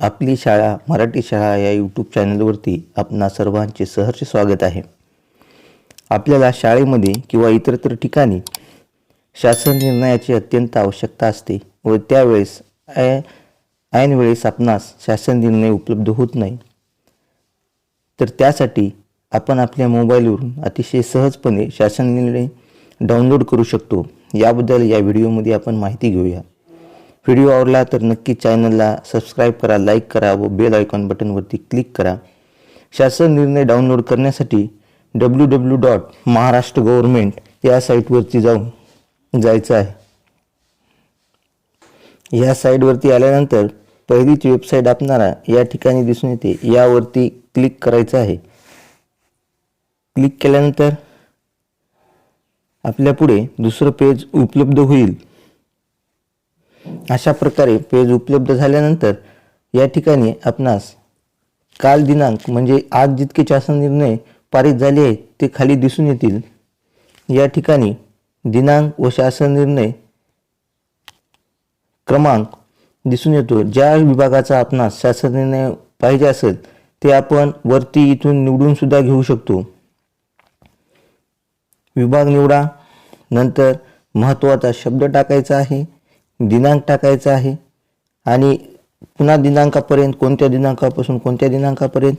आपली शाळा मराठी शाळा या यूट्यूब चॅनलवरती आपणा सर्वांचे सहर्ष स्वागत आहे. आपल्याला शाळेमध्ये किंवा इतरत्र ठिकाणी शासन निर्णयाची अत्यंत आवश्यकता असते व त्यावेळेस ऐ ऐन वेळेस आपणास शासन निर्णय उपलब्ध होत नाही. तर त्यासाठी आपण आपल्या मोबाईलवरून अतिशय सहजपणे शासन निर्णय डाउनलोड करू शकतो. याबद्दल या व्हिडिओमध्ये आपण माहिती घेऊया. व्हिडिओ आवडला तर नक्की चॅनलला सबस्क्राईब करा लाईक करा व बेल आयकॉन बटनवरती क्लिक करा. शासन निर्णय डाउनलोड करण्यासाठी W W dot Maharashtra government या साईटवरती जाऊन जायचं आहे. या साईटवरती आल्यानंतर पहिलीच वेबसाईट आपणारा या ठिकाणी दिसून येते. यावरती क्लिक करायचं आहे. क्लिक केल्यानंतर आपल्यापुढे दुसरं पेज उपलब्ध होईल. अशा प्रकारे पेज उपलब्ध झाल्यानंतर या ठिकाणी आपणास काल दिनांक म्हणजे आज जितके शासन निर्णय पारित झाले आहेत ते खाली दिसून येतील. या ठिकाणी दिनांक व शासन निर्णय क्रमांक दिसून येतो. ज्या विभागाचा आपणास शासन निर्णय पाहिजे असेल ते आपण वरती इथून निवडून सुद्धा घेऊ शकतो. विभाग निवडा. नंतर महत्त्वाचा शब्द टाकायचा आहे. दिनांक टाकायचा आहे. आणि पुन्हा दिनांकापर्यंत कोणत्या दिनांकापासून कोणत्या दिनांकापर्यंत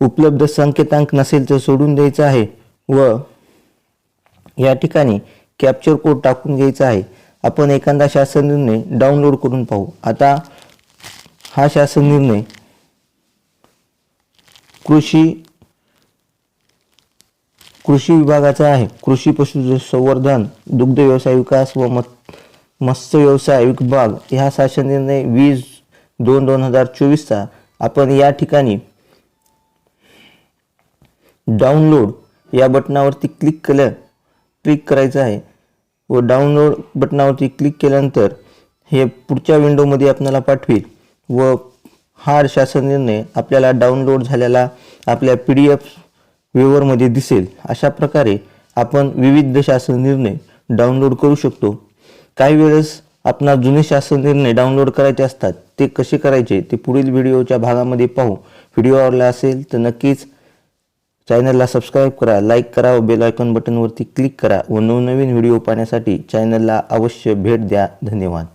उपलब्ध संकेतांक नसेल तर सोडून द्यायचा आहे व या ठिकाणी कॅप्चर कोड टाकून घ्यायचा आहे. आपण एखादा शासन निर्णय डाउनलोड करून पाहू. आता हा शासन निर्णय कृषी कृषी विभागाचा आहे. कृषी पशु संवर्धन दुग्ध व्यवसाय विकास व मत मत्स्य व्यवसाय विभाग ह्या शासन निर्णय वीस दोन दोन हजार चोवीसचा. आपण या ठिकाणी डाउनलोड या बटनावरती क्लिक केलं क्लिक करायचं आहे. व डाउनलोड बटनावरती क्लिक केल्यानंतर हे पुढच्या विंडोमध्ये आपल्याला पाठवेल. व हा शासन निर्णय आपल्याला डाउनलोड झालेला आपल्या पी डी एफ व्ह्यूवरमध्ये दिसेल. अशा प्रकारे आपण विविध शासन निर्णय डाउनलोड करू शकतो. काही वेळेस आपणास जुने शासन निर्णय डाउनलोड करायचे असतात ते कसे करायचे ते पुढील व्हिडिओच्या भागामध्ये पाहू. व्हिडिओ आवडला असेल तर नक्कीच चॅनलला सबस्क्राईब करा लाईक करा व बेल आयकॉन बटनवरती क्लिक करा व नवनवीन व्हिडिओ पाहण्यासाठी चॅनलला अवश्य भेट द्या. धन्यवाद.